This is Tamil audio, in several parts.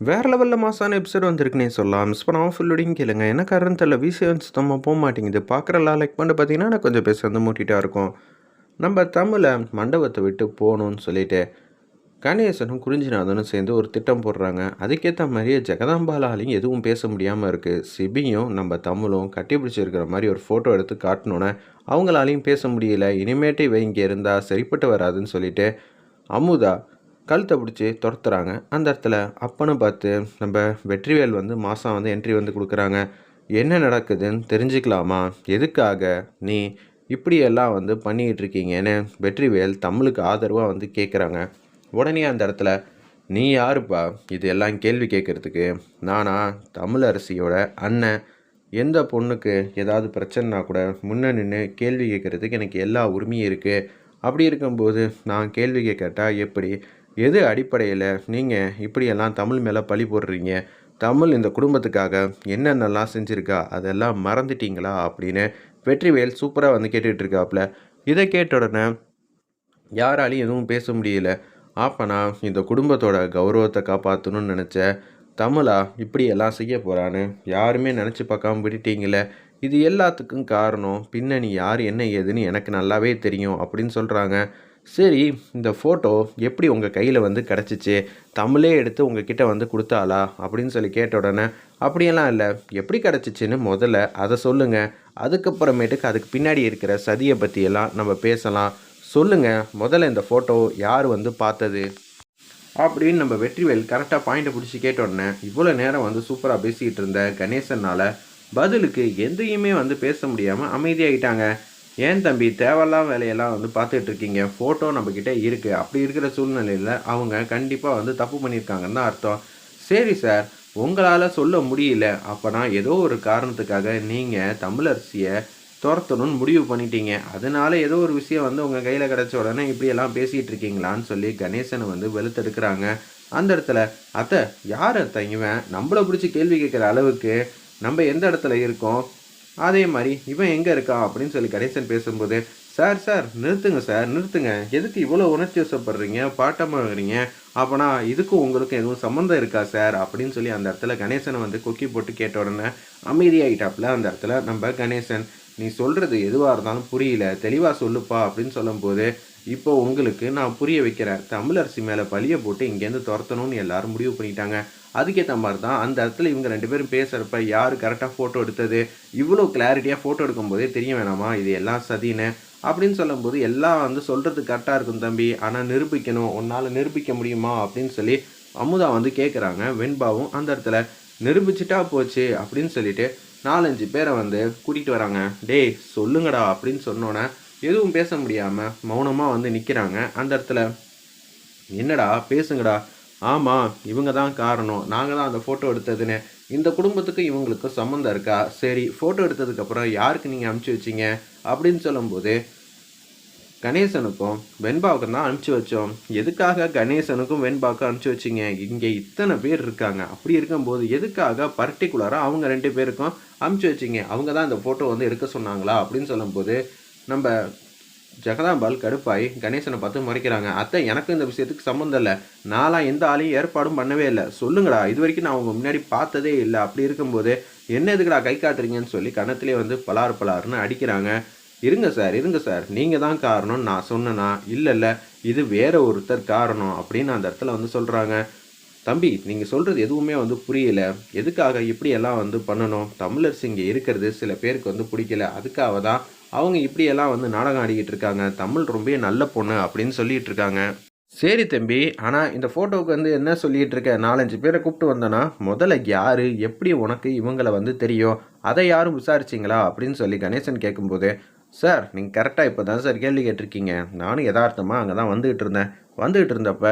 வேறு லெவலில் மாசான எபிசோட் வந்திருக்குனே சொல்லலாம். மிஸ் பண்ணாமல் ஃபுல்லோடையும் கேளுங்க. என்ன காரணம் தெரியல விசிஎன் சுத்தமாக போக மாட்டேங்குது. பார்க்குறலாம் லைக் பண்ணிட்டு பார்த்தீங்கன்னா நான் கொஞ்சம் பேச வந்து மூட்டிகிட்டா இருக்கும். நம்ம தமிழை மண்டபத்தை விட்டு போகணும்னு சொல்லிட்டு கணேசனும் குறிஞ்சிநாதனும் சேர்ந்து ஒரு திட்டம் போடுறாங்க. அதுக்கேற்ற மாதிரியே ஜெகதாம்பாலாலையும் எதுவும் பேச முடியாமல் இருக்குது சிபியும் நம்ம தமிழும் கட்டி பிடிச்சிருக்கிற மாதிரி ஒரு ஃபோட்டோ எடுத்து காட்டினோன்னே அவங்களாலையும் பேச முடியல. இனிமேட்டு இவ இங்கே இருந்தால் சரிப்பட்டு வராதுன்னு சொல்லிட்டு அமுதா கழுத்தை பிடிச்சி துரத்துறாங்க. அந்த இடத்துல அப்பனை பார்த்து நம்ம வெற்றிவேல் வந்து மாதம் வந்து என்ட்ரி வந்து கொடுக்குறாங்க. என்ன நடக்குதுன்னு தெரிஞ்சுக்கலாமா? எதுக்காக நீ இப்படியெல்லாம் வந்து பண்ணிக்கிட்டு இருக்கீங்கன்னு வெற்றிவேல் தமிழுக்கு ஆதரவாக வந்து கேட்குறாங்க உடனே அந்த இடத்துல நீ யாருப்பா? இது எல்லாம் கேள்வி கேட்குறதுக்கு நானா தமிழரசியோட அண்ணன். எந்த பொண்ணுக்கு ஏதாவது பிரச்சனைனா கூட முன்ன நின்று கேள்வி கேட்குறதுக்கு எனக்கு எல்லா உரிமையும் இருக்குது அப்படி இருக்கும்போது நான் கேள்வி கேட்டால் எப்படி? எது அடிப்படையில் நீங்கள் இப்படியெல்லாம் தமிழ் மேலே பழி போடுறீங்க? தமிழ் இந்த குடும்பத்துக்காக என்னென்னலாம் செஞ்சுருக்கா? அதெல்லாம் மறந்துட்டீங்களா? அப்படின்னு வெற்றிவேல் சூப்பராக வந்து கேட்டுட்ருக்காப்புல இதை கேட்ட உடனே யாராலையும் எதுவும் பேச முடியல. ஆப்பனா இந்த குடும்பத்தோட கௌரவத்தை காப்பாற்றணும்னு நினச்ச தமிழா இப்படியெல்லாம் செய்ய போகிறான்னு யாருமே நினச்சி பார்க்காம விட்டுட்டீங்களே? இது எல்லாத்துக்கும் காரணம் பின்னணி யார் என்ன ஏதுன்னு எனக்கு நல்லாவே தெரியும் அப்படின்னு சொல்கிறாங்க சரி இந்த ஃபோட்டோ எப்படி உங்கள் கையில் வந்து கிடச்சிச்சு? தமிழே எடுத்து உங்ககிட்ட வந்து கொடுத்தாளா? அப்படின்னு சொல்லி கேட்ட உடனே அப்படியெல்லாம் இல்லை. எப்படி கிடச்சிச்சின்னு முதல்ல அதை சொல்லுங்கள் அதுக்கப்புறமேட்டுக்கு அதுக்கு பின்னாடி இருக்கிற சதியை பற்றியெல்லாம் நம்ம பேசலாம். சொல்லுங்கள் முதல்ல இந்த ஃபோட்டோ யார் வந்து பார்த்தது? அப்படின்னு நம்ம வெற்றிவேல் கரெக்டாக பாயிண்ட்டை பிடிச்சி கேட்டோடனே இவ்வளோ நேரம் வந்து சூப்பராக பேசிக்கிட்டு இருந்த கணேசனால் பதிலுக்கு எதையுமே வந்து பேச முடியாமல் அமைதியாகிட்டாங்க ஏன் தம்பி தேவையில்லாம் வேலையெல்லாம் வந்து பார்த்துட்டு இருக்கீங்க? ஃபோட்டோ நம்மக்கிட்ட இருக்குது அப்படி இருக்கிற சூழ்நிலையில் அவங்க கண்டிப்பாக வந்து தப்பு பண்ணியிருக்காங்கன்னு தான் அர்த்தம். சரி சார் உங்களால் சொல்ல முடியல. அப்போனா ஏதோ ஒரு காரணத்துக்காக நீங்கள் தமிழரசியை துரத்தணும்னு முடிவு பண்ணிட்டீங்க. அதனால ஏதோ ஒரு விஷயம் வந்து உங்கள் கையில் கிடச்ச உடனே இப்படியெல்லாம் பேசிகிட்டு இருக்கீங்களான்னு சொல்லி கணேசனை வந்து வெளுத்தெடுக்கிறாங்க. அந்த இடத்துல அத்தை யார் அத்தை இவன்? நம்மளை பிடிச்சி கேள்வி கேட்குற அளவுக்கு நம்ம எந்த இடத்துல இருக்கோம்? அதே மாதிரி இவன் எங்கே இருக்கா அப்படின்னு சொல்லி கணேசன் பேசும்போது சார் சார் நிறுத்துங்க சார் நிறுத்துங்க. எதுக்கு இவ்வளோ உணர்ச்சி வசப்படுறீங்க பாட்டமாகறீங்க அப்போனா இதுக்கும் உங்களுக்கும் எதுவும் சம்மந்தம் இருக்கா சார்? அப்படின்னு சொல்லி அந்த இடத்துல கணேசனை வந்து கொக்கி போட்டு கேட்ட உடனே அமைதியாயிட்டாப்புல அந்த இடத்துல நம்ம கணேசன். நீ சொல்கிறது எதுவாக இருந்தாலும் புரியல. தெளிவாக சொல்லுப்பா. அப்படின்னு சொல்லும்போது இப்போ உங்களுக்கு நான் புரிய வைக்கிறேன். தமிழரசி மேலே பழியை போட்டு இங்கேருந்து துரத்தணும்னு எல்லாரும் முடிவு பண்ணிட்டாங்க. அதுக்கேற்ற மாதிரி தான் அந்த இடத்துல இவங்க ரெண்டு பேரும் பேசுகிறப்ப யார் கரெக்டாக ஃபோட்டோ எடுத்தது? இவ்வளோ கிளாரிட்டியாக ஃபோட்டோ எடுக்கும்போதே தெரிய வேணாமா? இது எல்லாம் சதின்னு. அப்படின்னு சொல்லும்போது எல்லாம் வந்து சொல்கிறது கரெக்டாக இருக்கும் தம்பி. ஆனால் நிரூபிக்கணும். உன்னால் நிரூபிக்க முடியுமா? அப்படின்னு சொல்லி அமுதா வந்து கேட்குறாங்க வெண்பாவும் அந்த இடத்துல நிரூபிச்சிட்டா போச்சு. அப்படின்னு சொல்லிட்டு நாலஞ்சு பேரை வந்து கூட்டிகிட்டு வராங்க. டேய் சொல்லுங்கடா. அப்படின்னு சொன்னோன்னே எதுவும் பேச முடியாமல் மௌனமாக வந்து நிற்கிறாங்க அந்த இடத்துல என்னடா பேசுங்கடா. ஆமாம் இவங்க தான் காரணம். நாங்கள் தான் அந்த ஃபோட்டோ எடுத்ததுன்னு. இந்த குடும்பத்துக்கு இவங்களுக்கு சம்மந்தம் இருக்கா? சரி ஃபோட்டோ எடுத்ததுக்கப்புறம் யாருக்கு நீங்கள் அனுப்பிச்சி வச்சிங்க? அப்படின்னு சொல்லும்போது கணேசனுக்கும் வெண்பாவுக்கும் தான் அனுப்பிச்சி வச்சோம். எதுக்காக கணேசனுக்கும் வெண்பாவுக்கும் அனுப்பிச்சி வச்சிங்க? இங்கே இத்தனை பேர் இருக்காங்க. அப்படி இருக்கும்போது எதுக்காக பர்டிகுலராக அவங்க ரெண்டு பேருக்கும் அனுப்பிச்சி வச்சிங்க? அவங்க தான் இந்த ஃபோட்டோ வந்து எடுக்க சொன்னாங்களா? அப்படின்னு சொல்லும்போது நம்ம ஜெகதாம்பால் கடுப்பாய் கணேசனை பார்த்து முறைக்கிறாங்க. அத்தை எனக்கு இந்த விஷயத்துக்கு சம்மந்தம் இல்லை. நான்லாம் எந்த ஆளையும் ஏற்பாடும் பண்ணவே இல்லை. சொல்லுங்கடா இது வரைக்கும் நான் உங்கள் முன்னாடி பார்த்ததே இல்லை. அப்படி இருக்கும்போது என்ன எதுக்குடா கை காட்டுறீங்கன்னு சொல்லி கணத்திலே வந்து பலார் பலார்னு அடிக்கிறாங்க. இருங்க சார் இருங்க சார். நீங்கள் தான் காரணம். நான் சொன்னேனா? இல்லை இல்லை. இது வேற ஒருத்தர் காரணம் அப்படின்னு அந்த இடத்துல வந்து சொல்கிறாங்க தம்பி நீங்கள் சொல்கிறது எதுவுமே வந்து புரியல. எதுக்காக இப்படியெல்லாம் வந்து பண்ணணும்? தமிழர்ஸ் இங்கே இருக்கிறது சில பேருக்கு வந்து பிடிக்கல. அதுக்காக தான் அவங்க இப்படியெல்லாம் வந்து நாடகம் ஆடிக்கிட்டு இருக்காங்க. தமிழ் ரொம்ப நல்ல பொண்ணு அப்படின்னு சொல்லிட்டு இருக்காங்க. சரி தம்பி ஆனால் இந்த ஃபோட்டோவுக்கு வந்து என்ன சொல்லிகிட்டு இருக்க? நாலஞ்சு பேரை கூப்பிட்டு வந்தோன்னா முதல்ல யார் எப்படி உனக்கு இவங்களை வந்து தெரியும்? அதை யாரும் விசாரிச்சிங்களா? அப்படின்னு சொல்லி கணேசன் கேட்கும்போது சார் நீங்கள் கரெக்டாக இப்போ தான் சார் கேள்வி கேட்டிருக்கீங்க. நானும் யதார்த்தமாக அங்கே தான் வந்துகிட்டு இருந்தேன். வந்துகிட்டு இருந்தப்ப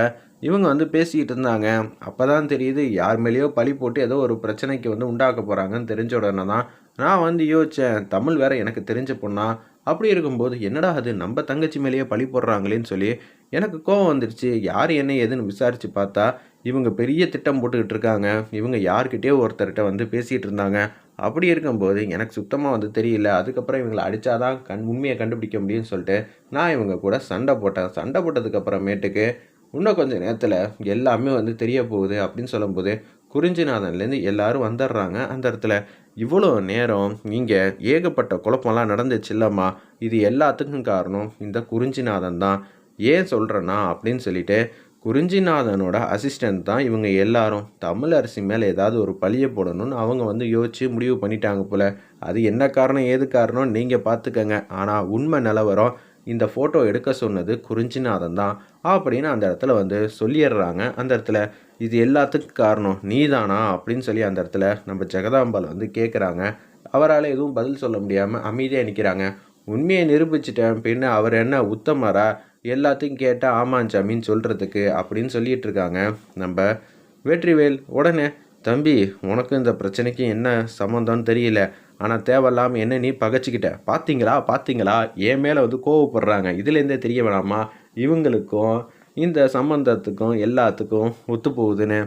இவங்க வந்து பேசிக்கிட்டு இருந்தாங்க. அப்போ தான் தெரியுது யார் மேலேயோ பழி போட்டு ஏதோ ஒரு பிரச்சனைக்கு வந்து உண்டாக்க போகிறாங்கன்னு தெரிஞ்ச உடனே தான் நான் வந்து யோசித்தேன் தமிழ் வேற எனக்கு தெரிஞ்ச பொண்ணா? அப்படி இருக்கும்போது என்னடா அது நம்ம தங்கச்சி மேலேயே பழி போடுறாங்களேன்னு சொல்லி எனக்கு கோவம் வந்துடுச்சு யார் என்ன ஏதுன்னு விசாரித்து பார்த்தா இவங்க பெரிய திட்டம் போட்டுக்கிட்டு இருக்காங்க. இவங்க யார்கிட்டயோ ஒருத்தர்கிட்ட வந்து பேசிகிட்டு இருந்தாங்க. அப்படி இருக்கும்போது எனக்கு சுத்தமாக வந்து தெரியல. அதுக்கப்புறம் இவங்களை அடித்தாதான் கண் உண்மையை கண்டுபிடிக்க முடியும்னு சொல்லிட்டு நான் இவங்க கூட சண்டை போட்டேன். சண்டை போட்டதுக்கப்புறமேட்டுக்கு இன்னும் கொஞ்சம் நேரத்தில் எல்லாமே வந்து தெரிய போகுது அப்படின்னு சொல்லும்போது குறிஞ்சிநாதன்லேருந்து எல்லாரும் வந்துடுறாங்க அந்த இடத்துல. இவ்வளோ நேரம் இங்கே ஏகப்பட்ட குழப்பம்லாம் நடந்துச்சு இல்லைம்மா. இது எல்லாத்துக்கும் காரணம் இந்த குறிஞ்சிநாதன் தான். ஏன் சொல்கிறேன்னா அப்படின்னு சொல்லிட்டு குறிஞ்சிநாதனோட அசிஸ்டன்ட் தான் இவங்க எல்லாரும். தமிழரசி மேலே ஏதாவது ஒரு பழிய போடணும்னு அவங்க வந்து யோசித்து முடிவு பண்ணிட்டாங்க போல். அது என்ன காரணம் ஏது காரணம் நீங்கள் பார்த்துக்கங்க. ஆனால் உண்மை நிலவரம் இந்த ஃபோட்டோ எடுக்க சொன்னது குறிஞ்சிநாதன் தான். அப்படின்னு அந்த இடத்துல வந்து சொல்லிடுறாங்க. அந்த இடத்துல இது எல்லாத்துக்கும் காரணம் நீதானா? அப்படின்னு சொல்லி அந்த இடத்துல நம்ம ஜெகதாம்பாள் வந்து கேட்குறாங்க அவரால் எதுவும் பதில் சொல்ல முடியாமல் அமைதியாக நிற்கிறாங்க உண்மையை நிரூபிச்சிட்டேன். பின்ன அவர் என்ன உத்தமரா? எல்லாத்தையும் கேட்டால் ஆமாம் ஜமீன் சொல்கிறதுக்கு அப்படின்னு சொல்லிட்டு இருக்காங்க. நம்ம வெற்றிவேல் உடனே தம்பி உனக்கு இந்த பிரச்சனைக்கு என்ன சம்மந்தம்னு தெரியல. ஆனால் தேவையில்லாமல் என்ன நீ பகைச்சிக்கிட்ட? பார்த்தீங்களா பார்த்தீங்களா என் மேலே வந்து கோவப்படுறாங்க. இதுலேருந்தே தெரிய வேணாமா? இவங்களுக்கும் இந்த சம்பந்தத்துக்கும் எல்லாத்துக்கும் ஒத்து போகுதுன்னு.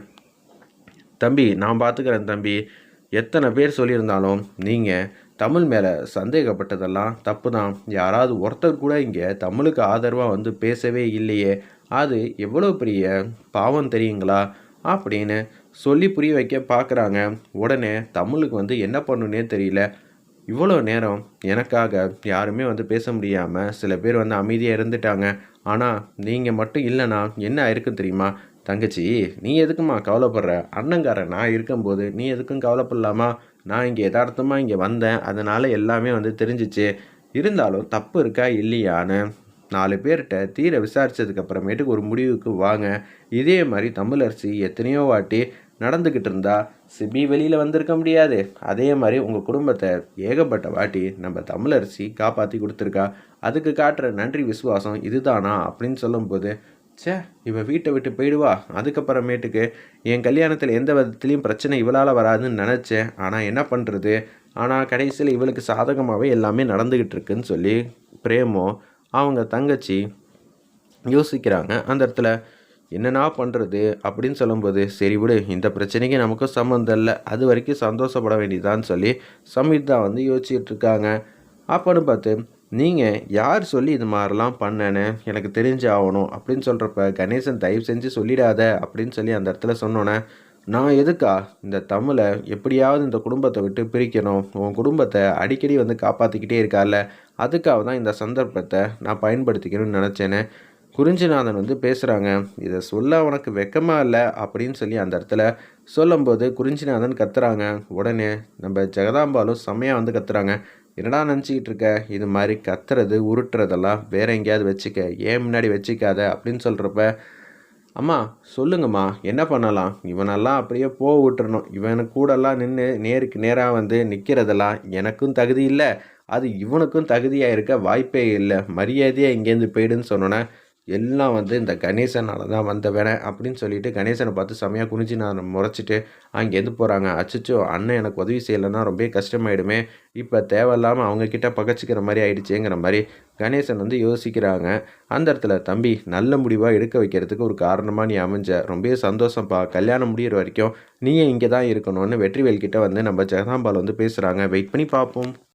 தம்பி நான் பார்த்துக்கிறேன் தம்பி. எத்தனை பேர் சொல்லியிருந்தாலும் நீங்கள் தமிழ் மேலே சந்தேகப்பட்டதெல்லாம் தப்பு தான் யாராவது ஒருத்தர் கூட இங்கே தமிழுக்கு ஆதரவாக வந்து பேசவே இல்லையே. அது எவ்வளோ பெரிய பாவம் தெரியுங்களா? அப்படின்னு சொல்லி புரிய வைக்க பார்க்குறாங்க. உடனே தமிழுக்கு வந்து என்ன பண்ணுன்னே தெரியல. இவ்வளோ நேரம் எனக்காக யாருமே வந்து பேச முடியாமல் சில பேர் வந்து அமைதியாக இருந்துட்டாங்க. ஆனால் நீங்கள் மட்டும் இல்லைனா என்ன ஆயிருக்கும் தெரியுமா? தங்கச்சி நீ எதுக்குமா கவலைப்படுற? அண்ணங்காரன் நான் இருக்கும்போது நீ எதுக்கும் கவலைப்படலாமா? நான் இங்கே யதார்த்தமாக இங்கே வந்தேன். அதனால் எல்லாமே வந்து தெரிஞ்சிச்சு. இருந்தாலும் தப்பு இருக்கா இல்லையான்னு நாலு பேர்கிட்ட தீர விசாரித்ததுக்கு அப்புறமேட்டுக்கு ஒரு முடிவுக்கு வாங்க. இதே மாதிரி தமிழரசி எத்தனையோ வாட்டி நடந்துக்கிட்டு இருந்தால் சிபி வெளியில் வந்திருக்க முடியாது. அதே மாதிரி உங்கள் குடும்பத்தை ஏகப்பட்ட வாட்டி நம்ம தமிழரசி காப்பாற்றி கொடுத்துருக்கா. அதுக்கு காட்டுற நன்றி விசுவாசம் இதுதானா அப்படின்னு சொல்லும்போது சே இவ வீட்டை விட்டு போயிடுவா. அதுக்கப்புறமேட்டுக்கு என் கல்யாணத்தில் எந்த விதத்துலேயும் பிரச்சனை இவளால் வராதுன்னு நினச்சேன். ஆனால் என்ன பண்ணுறது ஆனால் கடைசியில் இவளுக்கு சாதகமாகவே எல்லாமே நடந்துக்கிட்டு இருக்குன்னு சொல்லி பிரேமோ அவங்க தங்கச்சி யோசிக்கிறாங்க. அந்த இடத்துல என்னென்னா பண்ணுறது அப்படின்னு சொல்லும்போது சரி விடு இந்த பிரச்சனைக்கு நமக்கும் சம்மந்தம் இல்லை. அது வரைக்கும் சந்தோஷப்பட வேண்டியதான்னு சொல்லி சமீதா வந்து யோசிச்சுட்டு இருக்காங்க. அப்போன்னு பார்த்து நீங்கள் யார் சொல்லி இது மாதிரிலாம் பண்ணேன்னு எனக்கு தெரிஞ்சு ஆகணும் அப்படின்னு சொல்கிறப்ப கணேசன் தயவு செஞ்சு சொல்லிடாத அப்படின்னு சொல்லி அந்த இடத்துல சொன்னோன்னே நான் எதுக்கா? இந்த தமிழை எப்படியாவது இந்த குடும்பத்தை விட்டு பிரிக்கணும். உன் குடும்பத்தை அடிக்கடி வந்து காப்பாற்றிக்கிட்டே இருக்கால அதுக்காக தான் இந்த சந்தர்ப்பத்தை நான் பயன்படுத்திக்கணும்னு நினச்சேன்னு குறிஞ்சிநாதன் வந்து பேசுகிறாங்க இதை சொல்ல உனக்கு வெக்கமாக இல்லை? அப்படின்னு சொல்லி அந்த இடத்துல சொல்லும்போது குறிஞ்சிநாதன் கத்துறாங்க. உடனே நம்ம ஜெகதாம்பாலும் செம்மையாக வந்து கத்துறாங்க. என்னடா நினச்சிக்கிட்டு இருக்க? இது மாதிரி கத்துறது உருட்டுறதெல்லாம் வேற எங்கேயாவது வச்சுக்க. ஏன் முன்னாடி வச்சுக்காத? அப்படின்னு சொல்கிறப்ப அம்மா சொல்லுங்கம்மா. என்ன பண்ணலாம்? இவனெல்லாம் அப்படியே போக விட்டுறணும். இவனு கூடலாம் நின்று நேருக்கு நேராக வந்து நிற்கிறதெல்லாம் எனக்கும் தகுதி இல்லை. அது இவனுக்கும் தகுதியாக இருக்க வாய்ப்பே இல்லை. மரியாதையாக இங்கேருந்து போயிடுன்னு சொன்னோன்னே எல்லாம் வந்து இந்த கணேசனால் தான் வந்தவன அப்படின்னு சொல்லிட்டு கணேசனை பார்த்து செமையாக குனிஞ்சு நான் முறைச்சிட்டு அங்கேருந்து போகிறாங்க அச்சச்சோ அண்ணன் எனக்கு உதவி செய்யலைன்னா ரொம்ப கஷ்டமாயிடுமே. இப்போ தேவையில்லாமல் அவங்கக்கிட்ட பகச்சிக்கிற மாதிரி ஆயிடுச்சேங்கிற மாதிரி கணேசன் வந்து யோசிக்கிறாங்க. அந்த இடத்துல தம்பி நல்ல முடிவாக எடுக்க வைக்கிறதுக்கு ஒரு காரணமாக நீ அமைஞ்ச ரொம்ப சந்தோஷம்ப்பா கல்யாணம் முடிகிற வரைக்கும் நீயே இங்கே தான் இருக்கணும்னு வெற்றிவேல்கிட்ட வந்து நம்ம ஜெகதாம்பால் வந்து பேசுகிறாங்க வெயிட் பண்ணி பார்ப்போம்.